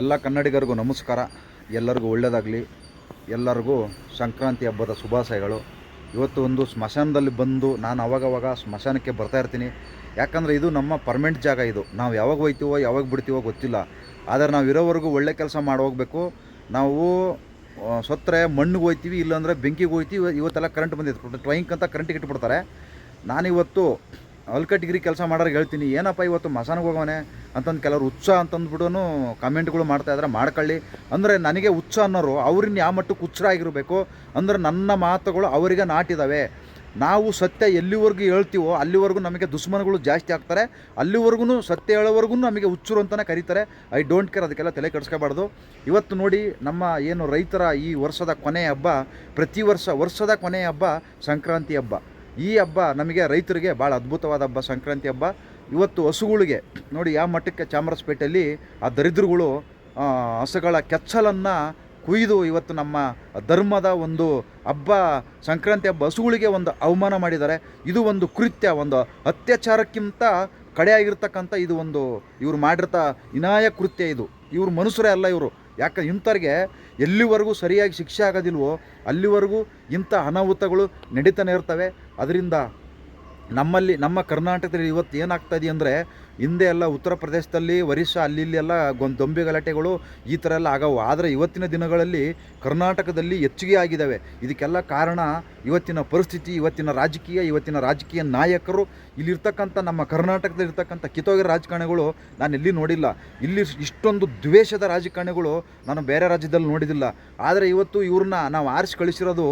ಎಲ್ಲ ಕನ್ನಡಿಗರಿಗೂ ನಮಸ್ಕಾರ. ಎಲ್ಲರಿಗೂ ಒಳ್ಳೆಯದಾಗಲಿ ಎಲ್ಲರಿಗೂ ಸಂಕ್ರಾಂತಿ ಹಬ್ಬದ ಶುಭಾಶಯಗಳು. ಇವತ್ತು ಒಂದು ಸ್ಮಶಾನದಲ್ಲಿ ಬಂದು ನಾನು ಅವಾಗವಾಗ ಸ್ಮಶಾನಕ್ಕೆ ಬರ್ತಾಯಿರ್ತೀನಿ ಯಾಕಂದರೆ ಇದು ನಮ್ಮ ಪರ್ಮನೆಂಟ್ ಜಾಗ ಇದು. ನಾವು ಯಾವಾಗ ಹೋಯ್ತೀವೋ, ಯಾವಾಗ ಬಿಡ್ತೀವೋ ಗೊತ್ತಿಲ್ಲ. ಆದರೆ ನಾವು ಇರೋವರೆಗೂ ಒಳ್ಳೆ ಕೆಲಸ ಮಾಡಿ ಹೋಗ್ಬೇಕು. ನಾವು ಸತ್ತರೆ ಮಣ್ಣಿಗೆ ಹೋಯ್ತೀವಿ, ಇಲ್ಲಾಂದರೆ ಬೆಂಕಿಗೆ ಹೋಯ್ತೀವಿ. ಇವತ್ತೆಲ್ಲ ಕರೆಂಟ್ ಬಂದಿತ್ತು ಟ್ವೈಂಕ್ ಅಂತ ಕರೆಂಟಿಗೆ ಇಟ್ಬಿಡ್ತಾರೆ. ನಾನಿವತ್ತು ಅಲ್ಕಟ್ಟಿಗಿರಿ ಕೆಲಸ ಮಾಡೋರಿಗೆ ಹೇಳ್ತೀನಿ, ಏನಪ್ಪ ಇವತ್ತು ಮಸಾನಿಗೆ ಹೋಗೋನೆ ಅಂತಂದು ಕೆಲವರು ಹುಚ್ಚ ಅಂತಂದ್ಬಿಟ್ಟು ಕಮೆಂಟ್ಗಳು ಮಾಡ್ತಾ ಇದ್ದಾರೆ ಮಾಡ್ಕೊಳ್ಳಿ. ಅಂದರೆ ನನಗೆ ಹುಚ್ಚ ಅನ್ನೋರು ಅವ್ರನ್ನ ಯಾವ ಮಟ್ಟಕ್ಕೆ ಹುಚ್ಚರ ಆಗಿರಬೇಕು, ಅಂದರೆ ನನ್ನ ಮಾತುಗಳು ಅವರಿಗೆ ನಾಟಿದಾವೆ. ನಾವು ಸತ್ಯ ಎಲ್ಲಿವರೆಗೂ ಹೇಳ್ತೀವೋ ಅಲ್ಲಿವರೆಗೂ ನಮಗೆ ದುಶ್ಮನಗಳು ಜಾಸ್ತಿ ಆಗ್ತಾರೆ, ಅಲ್ಲಿವರೆಗೂ ಸತ್ಯ ಹೇಳೋವರೆಗೂ ನಮಗೆ ಹುಚ್ಚರು ಅಂತಲೇ ಕರೀತಾರೆ. ಐ ಡೋಂಟ್ ಕೇರ್, ಅದಕ್ಕೆಲ್ಲ ತಲೆ ಕೆಡಿಸ್ಕೋಬಾರ್ದು. ಇವತ್ತು ನೋಡಿ ನಮ್ಮ ಏನು ರೈತರ ಈ ವರ್ಷದ ಕೊನೆಯ ಹಬ್ಬ, ಪ್ರತಿ ವರ್ಷ ವರ್ಷದ ಕೊನೆಯ ಹಬ್ಬ ಸಂಕ್ರಾಂತಿ ಹಬ್ಬ. ಈ ಹಬ್ಬ ನಮಗೆ ರೈತರಿಗೆ ಭಾಳ ಅದ್ಭುತವಾದ ಹಬ್ಬ, ಸಂಕ್ರಾಂತಿ ಹಬ್ಬ. ಇವತ್ತು ಹಸುಗಳಿಗೆ, ನೋಡಿ ಯಾವ ಮಟ್ಟಕ್ಕೆ ಚಾಮರಾಜಪೇಟೆಯಲ್ಲಿ ಆ ದರಿದ್ರಗಳು ಹಸುಗಳ ಕೆಚ್ಚಲನ್ನು ಕುಯ್ದು ಇವತ್ತು ನಮ್ಮ ಧರ್ಮದ ಒಂದು ಹಬ್ಬ, ಸಂಕ್ರಾಂತಿ ಹಬ್ಬ ಹಸುಗಳಿಗೆ ಒಂದು ಅವಮಾನ ಮಾಡಿದ್ದಾರೆ. ಇದು ಒಂದು ಕೃತ್ಯ, ಒಂದು ಅತ್ಯಾಚಾರಕ್ಕಿಂತ ಕಡೆಯಾಗಿರ್ತಕ್ಕಂಥ ಇದು ಒಂದು ಇವರು ಮಾಡಿರ್ತ ಇನಾಯ ಕೃತ್ಯ ಇದು. ಇವರು ಮನುಷ್ಯರೇ ಅಲ್ಲ ಇವರು. ಯಾಕೆ ಇಂಥವ್ರಿಗೆ ಎಲ್ಲಿವರೆಗೂ ಸರಿಯಾಗಿ ಶಿಕ್ಷೆ ಆಗೋದಿಲ್ವೋ, ಅಲ್ಲಿವರೆಗೂ ಇಂಥ ಅನಾಹುತಗಳು ನಡೀತಾನೆ ಇರ್ತವೆ. ಅದರಿಂದ ನಮ್ಮಲ್ಲಿ, ನಮ್ಮ ಕರ್ನಾಟಕದಲ್ಲಿ ಇವತ್ತು ಏನಾಗ್ತಾ ಇದೆ ಅಂದರೆ ಹಿಂದೆ ಎಲ್ಲ ಉತ್ತರ ಪ್ರದೇಶದಲ್ಲಿ ಒರಿಸ್ಸಾ ಅಲ್ಲಿ ಇಲ್ಲಿ ಎಲ್ಲ ಗೊಂದು ಗಲಾಟೆಗಳು ಈ ಥರ ಎಲ್ಲ ಆಗವು. ಆದರೆ ಇವತ್ತಿನ ದಿನಗಳಲ್ಲಿ ಕರ್ನಾಟಕದಲ್ಲಿ ಹೆಚ್ಚಿಗೆ ಆಗಿದ್ದಾವೆ. ಇದಕ್ಕೆಲ್ಲ ಕಾರಣ ಇವತ್ತಿನ ಪರಿಸ್ಥಿತಿ, ಇವತ್ತಿನ ರಾಜಕೀಯ ಇವತ್ತಿನ ರಾಜಕೀಯ ನಾಯಕರು. ಇಲ್ಲಿರ್ತಕ್ಕಂಥ ನಮ್ಮ ಕರ್ನಾಟಕದಲ್ಲಿ ಇರ್ತಕ್ಕಂಥ ಕಿತೋಗಿ ರಾಜಕಾರಣಿಗಳು ನಾನು ಎಲ್ಲಿ ನೋಡಿಲ್ಲ. ಇಲ್ಲಿ ಇಷ್ಟೊಂದು ದ್ವೇಷದ ರಾಜಕಾರಣಿಗಳು ನಾನು ಬೇರೆ ರಾಜ್ಯದಲ್ಲಿ ನೋಡಿದಿಲ್ಲ. ಆದರೆ ಇವತ್ತು ಇವ್ರನ್ನ ನಾವು ಆರಿಸಿ ಕಳಿಸಿರೋದು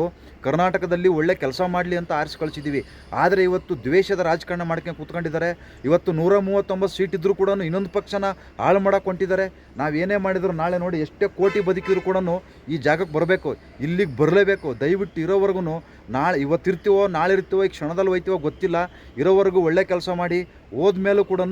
ಕರ್ನಾಟಕದಲ್ಲಿ ಒಳ್ಳೆ ಕೆಲಸ ಮಾಡಲಿ ಅಂತ ಆರಿಸಿ ಕಳಿಸಿದ್ದೀವಿ. ಆದರೆ ಇವತ್ತು ದ್ವೇಷದ ರಾಜಕಾರಣ ಮಾಡ್ಕೊಂಡು ಕೂತ್ಕೊಂಡಿದ್ದಾರೆ. ಇವತ್ತು ನೂರ ಮೂವತ್ತೊಂಬತ್ತು ಸೀಟ್ ಇದ್ದರೂ ಕೂಡ ಇನ್ನೊಂದು ಪಕ್ಷನ ಹಾಳು ಮಾಡಕ್ಕೆ ಹೊಂಟಿದ್ದಾರೆ. ನಾವೇನೇ ಮಾಡಿದ್ರು ನಾಳೆ ನೋಡಿ ಎಷ್ಟೇ ಕೋಟಿ ಬದುಕಿದ್ರು ಕೂಡ ಈ ಜಾಗಕ್ಕೆ ಬರಬೇಕು, ಇಲ್ಲಿಗೆ ಬರಲೇಬೇಕು. ದಯವಿಟ್ಟು ಇರೋವರೆಗೂ ನಾಳೆ ಇವತ್ತಿರ್ತೀವೋ ನಾಳೆ ಇರ್ತೀವೋ, ಈ ಕ್ಷಣದಲ್ಲಿ ಹೋಯ್ತೀವೋ ಗೊತ್ತಿಲ್ಲ. ಇರೋವರೆಗೂ ಒಳ್ಳೆ ಕೆಲಸ ಮಾಡಿ ಹೋದ್ಮೇಲೂ ಕೂಡ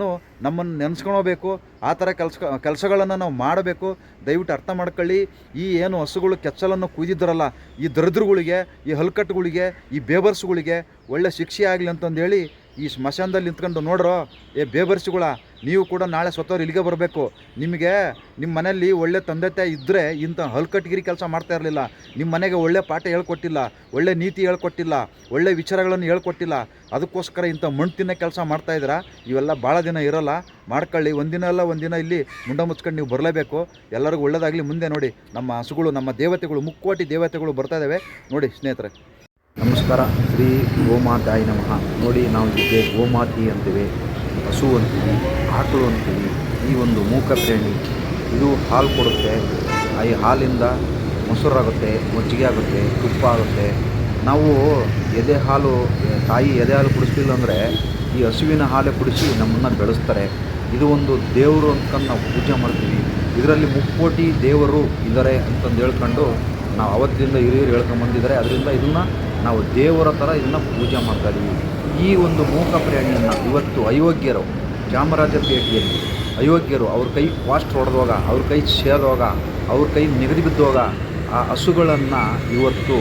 ನಮ್ಮನ್ನು ನೆನೆಸ್ಕೊಳ್ಬೇಕು. ಆ ಥರ ಕೆಲಸ, ಕೆಲಸಗಳನ್ನು ನಾವು ಮಾಡಬೇಕು. ದಯವಿಟ್ಟು ಅರ್ಥ ಮಾಡ್ಕೊಳ್ಳಿ, ಈ ಏನು ಹಸುಗಳು ಕೆಚ್ಚಲನ್ನು ಕೂದಿದ್ರಲ್ಲ ಈ ದರಿದ್ರಗಳಿಗೆ, ಈ ಹಲ್ಕಟ್ಟುಗಳಿಗೆ, ಈ ಬೇಬರ್ಸ್ಗಳಿಗೆ ಒಳ್ಳೆ ಶಿಕ್ಷೆ ಆಗಲಿ ಅಂತಂದೇಳಿ ಈ ಸ್ಮಶಾನದಲ್ಲಿ ನಿಂತ್ಕೊಂಡು ನೋಡ್ರೋ, ಏ ಬೇಬರ್ಸಿಗಳ, ನೀವು ಕೂಡ ನಾಳೆ ಸ್ವತವ್ರು ಇಲ್ಲಿಗೆ ಬರಬೇಕು. ನಿಮಗೆ ನಿಮ್ಮ ಮನೆಯಲ್ಲಿ ಒಳ್ಳೆ ತಂದೆ ತಾಯಿ ಇದ್ದರೆ ಇಂಥ ಹಲ್ಕಟ್ಗಿರಿ ಕೆಲಸ ಮಾಡ್ತಾ ಇರಲಿಲ್ಲ. ನಿಮ್ಮ ಮನೆಗೆ ಒಳ್ಳೆ ಪಾಠ ಹೇಳ್ಕೊಟ್ಟಿಲ್ಲ, ಒಳ್ಳೆ ನೀತಿ ಹೇಳ್ಕೊಟ್ಟಿಲ್ಲ, ಒಳ್ಳೆ ವಿಚಾರಗಳನ್ನು ಹೇಳ್ಕೊಟ್ಟಿಲ್ಲ. ಅದಕ್ಕೋಸ್ಕರ ಇಂಥ ಮಣ್ಣು ತಿನ್ನೋ ಕೆಲಸ ಮಾಡ್ತಾ ಇದ್ದೀರಾ? ಇವೆಲ್ಲ ಭಾಳ ದಿನ ಇರೋಲ್ಲ. ಮಾಡ್ಕೊಳ್ಳಿ. ಒಂದಿನ ಅಲ್ಲ, ಒಂದಿನ ಇಲ್ಲಿ ಮುಂಡ ಮುಚ್ಕೊಂಡು ನೀವು ಬರಲೇಬೇಕು. ಎಲ್ಲರಿಗೂ ಒಳ್ಳೆಯದಾಗಲಿ ಮುಂದೆ ನೋಡಿ. ನಮ್ಮ ಹಸುಗಳು, ನಮ್ಮ ದೇವತೆಗಳು, ಮುಕ್ಕೋಟಿ ದೇವತೆಗಳು ಬರ್ತಾ ಇದ್ದಾವೆ. ನೋಡಿ ಸ್ನೇಹಿತರೆ. ನಮಸ್ಕಾರ, ಶ್ರೀ ಗೋಮಾತಾಯಿ ನಮಃ. ನೋಡಿ, ನಾವು ಇದಕ್ಕೆ ಗೋಮಾತಿ ಅಂತೀವಿ, ಹಸು ಅಂತೀವಿ ಆಕಳು ಅಂತೀವಿ, ಈ ಒಂದು ಮೂಕ ಪ್ರಾಣಿ ಇದು ಹಾಲು ಕೊಡುತ್ತೆ. ಈ ಹಾಲಿಂದ ಮೊಸರಾಗುತ್ತೆ ಮಜ್ಜಿಗೆ ಆಗುತ್ತೆ ತುಪ್ಪ ಆಗುತ್ತೆ ನಾವು ಎದೆ ಹಾಲು, ತಾಯಿ ಎದೆ ಹಾಲು ಕುಡಿಸ್ಲಿಲ್ಲ ಅಂದರೆ ಈ ಹಸುವಿನ ಹಾಲೆ ಕುಡಿಸಿ ನಮ್ಮನ್ನು ಬೆಳೆಸ್ತಾರೆ. ಇದು ಒಂದು ದೇವರು ಅಂದ್ಕೊಂಡು ನಾವು ಪೂಜೆ ಮಾಡ್ತೀವಿ. ಇದರಲ್ಲಿ ಮುಕ್ಕೋಟಿ ದೇವರು ಇದ್ದಾರೆ ಅಂತಂದು ಹೇಳ್ಕೊಂಡು ನಾವು ಅವತ್ತಿಂದ ಹಿರಿಯರು ಹೇಳ್ಕೊಂಬಂದಿದ್ದಾರೆ. ಅದರಿಂದ ಇದನ್ನು ನಾವು ದೇವರ ಥರ ಇದನ್ನು ಪೂಜೆ ಮಾಡ್ತಾ ಇದ್ದೀವಿ ಈ ಒಂದು ಮೂಕ ಪ್ರೇಣಿಯನ್ನು ಇವತ್ತು ಅಯೋಗ್ಯರು ಚಾಮರಾಜಪೇಟೆಯಲ್ಲಿ ಅಯೋಗ್ಯರು, ಅವ್ರ ಕೈ ಫಾಸ್ಟ್ ಹೊಡೆದೋಗ, ಅವ್ರ ಕೈ ಸೇದೋಗ, ಅವ್ರ ಕೈ ನಿಗದಿ ಬಿದ್ದೋಗ, ಆ ಹಸುಗಳನ್ನು ಇವತ್ತು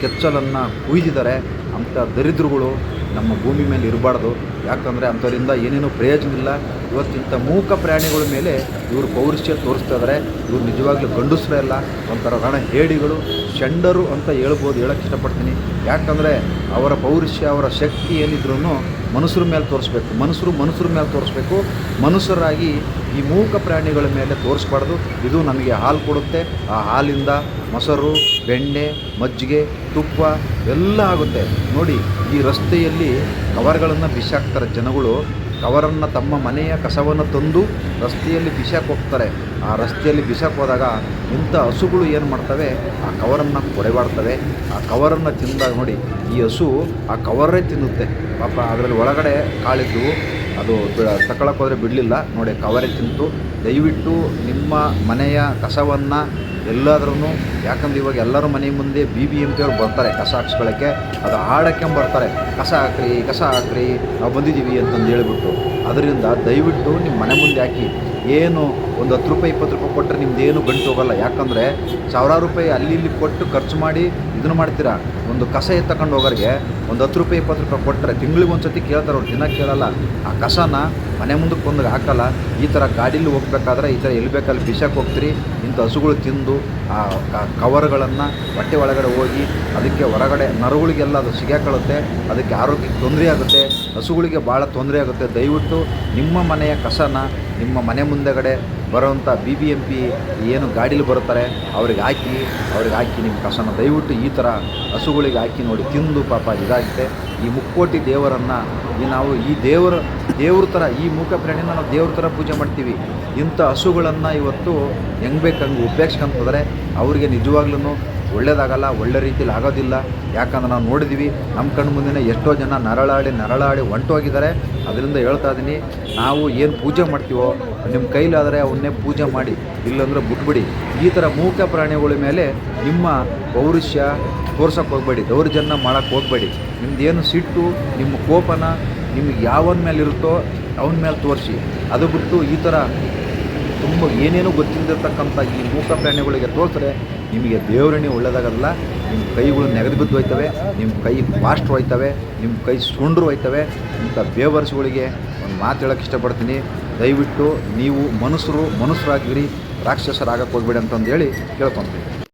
ಕೆಚ್ಚಲನ್ನು ಕುಯ್ದಿದ್ದಾರೆ. ಅಂಥ ದರಿದ್ರಗಳು ನಮ್ಮ ಭೂಮಿ ಮೇಲೆ ಇರಬಾರ್ದು. ಯಾಕಂದರೆ ಅಂಥವರಿಂದ ಏನೇನೂ ಪ್ರಯೋಜನ ಇಲ್ಲ ಇವತ್ತಿಂಥ ಮೂಕ ಪ್ರಾಣಿಗಳ ಮೇಲೆ ಇವರು ಪೌರುಷ್ಯ ತೋರಿಸ್ತಾ ಇದ್ದಾರೆ ಇವರು ನಿಜವಾಗ್ಲೂ ಗಂಡಸರೇ ಇಲ್ಲ ಒಂಥರ ರಣ ಹೇಡಿಗಳು ಷಂಡರು ಅಂತ ಹೇಳ್ಬೋದು ಹೇಳಕ್ಕೆ ಇಷ್ಟಪಡ್ತೀನಿ. ಯಾಕಂದರೆ ಅವರ ಪೌರುಷ್ಯ ಅವರ ಶಕ್ತಿ ಏನಿದ್ರು ಮನುಷ್ಯರ ಮೇಲೆ ತೋರಿಸ್ಬೇಕು, ಮನುಷ್ಯರು ಮನುಷ್ಯರ ಮೇಲೆ ತೋರಿಸ್ಬೇಕು, ಮನುಷ್ಯರಾಗಿ ಈ ಮೂಕ ಪ್ರಾಣಿಗಳ ಮೇಲೆ ತೋರಿಸ್ಬಾರ್ದು. ಇದು ನಮಗೆ ಹಾಲು ಕೊಡುತ್ತೆ. ಆ ಹಾಲಿಂದ ಮೊಸರು, ಬೆಣ್ಣೆ, ಮಜ್ಜಿಗೆ, ತುಪ್ಪ ಎಲ್ಲ ಆಗುತ್ತೆ. ನೋಡಿ, ಈ ರಸ್ತೆಯಲ್ಲಿ ಕವರ್ಗಳನ್ನು ಬಿಸಾಕ್ತಾರೆ ಜನಗಳು. ಕವರನ್ನು ತಮ್ಮ ಮನೆಯ ಕಸವನ್ನು ತಂದು ರಸ್ತೆಯಲ್ಲಿ ಬಿಸಾಕ್ ಹೋಗ್ತಾರೆ. ಆ ರಸ್ತೆಯಲ್ಲಿ ಬಿಸಾಕ್ ಹೋದಾಗ ಇಂಥ ಹಸುಗಳು ಏನು ಮಾಡ್ತವೆ? ಆ ಕವರನ್ನು ಕೊಡೆಬಾಡ್ತವೆ ಆ ಕವರನ್ನು ತಿಂದಾಗ ನೋಡಿ, ಈ ಹಸು ಆ ಕವರೇ ತಿನ್ನುತ್ತೆ. ಪಾಪ ಅದರಲ್ಲಿ ಒಳಗಡೆ ಕಾಳಿದ್ದು ಅದು ತಗೊಳಕ್ಕೆ ಹೋದರೆ ಬಿಡಲಿಲ್ಲ. ನೋಡಿ ಕವರೇಜ್ ತಿಂತು ದಯವಿಟ್ಟು ನಿಮ್ಮ ಮನೆಯ ಕಸವನ್ನು ಎಲ್ಲಾದ್ರೂ ಯಾಕಂದ್ರೆ ಇವಾಗ ಎಲ್ಲರ ಮನೆ ಮುಂದೆ ಬಿ ಬಿ ಎಂ ಪಿ ಅವ್ರು ಬರ್ತಾರೆ ಕಸ ಹಾಕ್ಸ್ಕೊಳ್ಳೋಕ್ಕೆ ಅದು ಹಾಡಕ್ಕೆಂಬ ಬರ್ತಾರೆ, ಕಸ ಹಾಕ್ರಿ ಕಸ ಹಾಕ್ರಿ, ನಾವು ಬಂದಿದ್ದೀವಿ ಅಂತಂದು ಹೇಳ್ಬಿಟ್ಟು. ಅದರಿಂದ ದಯವಿಟ್ಟು ನಿಮ್ಮ ಮನೆ ಮುಂದೆ ಹಾಕಿ. ಏನು ಒಂದು ಹತ್ತು ರೂಪಾಯಿ, ಇಪ್ಪತ್ತು ರೂಪಾಯಿ ಕೊಟ್ಟರೆ ನಿಮ್ದು ಏನು ಗಂಟು ಹೋಗಲ್ಲ. ಯಾಕಂದರೆ ಸಾವಿರಾರು ರೂಪಾಯಿ ಅಲ್ಲಿ ಇಲ್ಲಿ ಕೊಟ್ಟು ಖರ್ಚು ಮಾಡಿ ಇದನ್ನು ಮಾಡ್ತೀರಾ? ಒಂದು ಕಸ ಎತ್ತಕೊಂಡು ಹೋಗೋರಿಗೆ ಒಂದು ಹತ್ತು ರೂಪಾಯಿ, ಇಪ್ಪತ್ತು ರೂಪಾಯಿ ಕೊಟ್ಟರೆ ತಿಂಗಳಿಗೆ ಒಂದು ಸತಿ ಕೇಳ್ತಾರೆ ಅವ್ರು, ದಿನ ಕೇಳಲ್ಲ. ಆ ಕಸನ ಮನೆ ಮುಂದಕ್ಕೆ ಬಂದಾಗ ಹಾಕಲ್ಲ. ಈ ಥರ ಗಾಡೀಲಿ ಹೋಗ್ಬೇಕಾದ್ರೆ ಈ ಥರ ಎಲ್ಲಿ ಬೇಕಲ್ಲಿ ಬಿಸಾಕ್ ಹೋಗ್ತೀರಿ. ಇಂಥ ಹಸುಗಳು ತಿಂದು ಆ ಕವರ್ಗಳನ್ನು ಹೊಟ್ಟೆ ಒಳಗಡೆ ಹೋಗಿ ಅದಕ್ಕೆ ಹೊರಗಡೆ ನರಗಳಿಗೆಲ್ಲ ಅದು ಸಿಗಾಕೊಳ್ಳುತ್ತೆ. ಅದಕ್ಕೆ ಆರೋಗ್ಯಕ್ಕೆ ತೊಂದರೆ ಆಗುತ್ತೆ. ಹಸುಗಳಿಗೆ ಭಾಳ ತೊಂದರೆ ಆಗುತ್ತೆ. ದಯವಿಟ್ಟು ನಿಮ್ಮ ಮನೆಯ ಕಸನ ನಿಮ್ಮ ಮನೆ ಮುಂದೆಗಡೆ ಬರೋವಂಥ ಬಿ ಬಿ ಎಂ ಪಿ ಏನು ಗಾಡೀಲಿ ಬರುತ್ತಾರೆ, ಅವ್ರಿಗೆ ಹಾಕಿ ಅವ್ರಿಗೆ ಹಾಕಿ ನಿಮ್ಮ ಕಸನ ದಯವಿಟ್ಟು ಈ ಥರ ಹಸುಗಳಿಗೆ ಹಾಕಿ ನೋಡಿ ತಿಂದು ಪಾಪ ಇದಾಗುತ್ತೆ. ಈ ಮುಕ್ಕೋಟಿ ದೇವರನ್ನು ಈ ನಾವು ಈ ದೇವರ, ದೇವ್ರ ಥರ, ಈ ಮೂಕ ಪ್ರಾಣಿನ ನಾವು ದೇವ್ರ ಥರ ಪೂಜೆ ಮಾಡ್ತೀವಿ. ಇಂಥ ಹಸುಗಳನ್ನು ಇವತ್ತು ಹೆಂಗೆ ಬೇಕು ಹಂಗೆ ಉಪೇಕ್ಷಿಸ್ಕೊಂತಂದರೆ ಅವರಿಗೆ ನಿಜವಾಗ್ಲೂ ಒಳ್ಳೇದಾಗಲ್ಲ, ಒಳ್ಳೆ ರೀತಿಯಲ್ಲಿ ಆಗೋದಿಲ್ಲ. ಯಾಕಂದ್ರೆ ನಾವು ನೋಡಿದ್ದೀವಿ ನಮ್ಮ ಕಣ್ಣು ಮುಂದೆ ಎಷ್ಟೋ ಜನ ನರಳಾಡಿ ನರಳಾಡಿ ಹೊಂಟೋಗಿದ್ದಾರೆ ಅದರಿಂದ ಹೇಳ್ತಾ ಇದ್ದೀನಿ ನಾವು ಏನು ಪೂಜೆ ಮಾಡ್ತೀವೋ, ನಿಮ್ಮ ಕೈಲಾದರೆ ಅವನ್ನೇ ಪೂಜೆ ಮಾಡಿ, ಇಲ್ಲಂದ್ರೆ ಬಿಟ್ಬಿಡಿ. ಈ ಥರ ಮೂಕ ಪ್ರಾಣಿಗಳ ಮೇಲೆ ನಿಮ್ಮ ಪೌರುಷ್ಯ ತೋರ್ಸೋಕೆ ಹೋಗಬೇಡಿ, ದೌರ್ಜನ್ಯ ಮಾಡೋಕ್ಕೆ ಹೋಗಬೇಡಿ. ನಿಮ್ದೇನು ಸಿಟ್ಟು, ನಿಮ್ಮ ಕೋಪನ ನಿಮಗೆ ಯಾವನ ಮೇಲೆ ಇರುತ್ತೋ ಅವನ ಮೇಲೆ ತೋರಿಸಿ. ಅದು ಬಿಟ್ಟು ಈ ಥರ ತುಂಬ ಏನೇನೂ ಗೊತ್ತಿಲ್ಲದಿರ್ತಕ್ಕಂಥ ಈ ಮೂಕ ಪ್ರಾಣಿಗಳಿಗೆ ತೋರಿಸಿದ್ರೆ ನಿಮಗೆ ದೇವರಣಿ ಒಳ್ಳೆಯದಾಗಲ್ಲ ನಿಮ್ಮ ಕೈಗಳು ನೆಗೆದು ಬಿದ್ದು ಹೋಯ್ತವೆ, ನಿಮ್ಮ ಕೈ ಫಾಸ್ಟ್ ಹೋಯ್ತವೆ, ನಿಮ್ಮ ಕೈ ಸುಂಡ್ರು ಹೋಯ್ತವೆ ಇಂಥ ಬೇವರ್ಸುಗಳಿಗೆ ಒಂದು ಮಾತು ಹೇಳೋಕ್ಕೆ ಇಷ್ಟಪಡ್ತೀನಿ. ದಯವಿಟ್ಟು ನೀವು ಮನುಷ್ಯರು, ಮನುಷ್ಯರಾಗಿರಿ ರಾಕ್ಷಸರಾಗಕ್ಕೆ ಹೋಗ್ಬೇಡಿ ಅಂತಂದು ಹೇಳಿ ಕೇಳ್ಕೊತೀನಿ.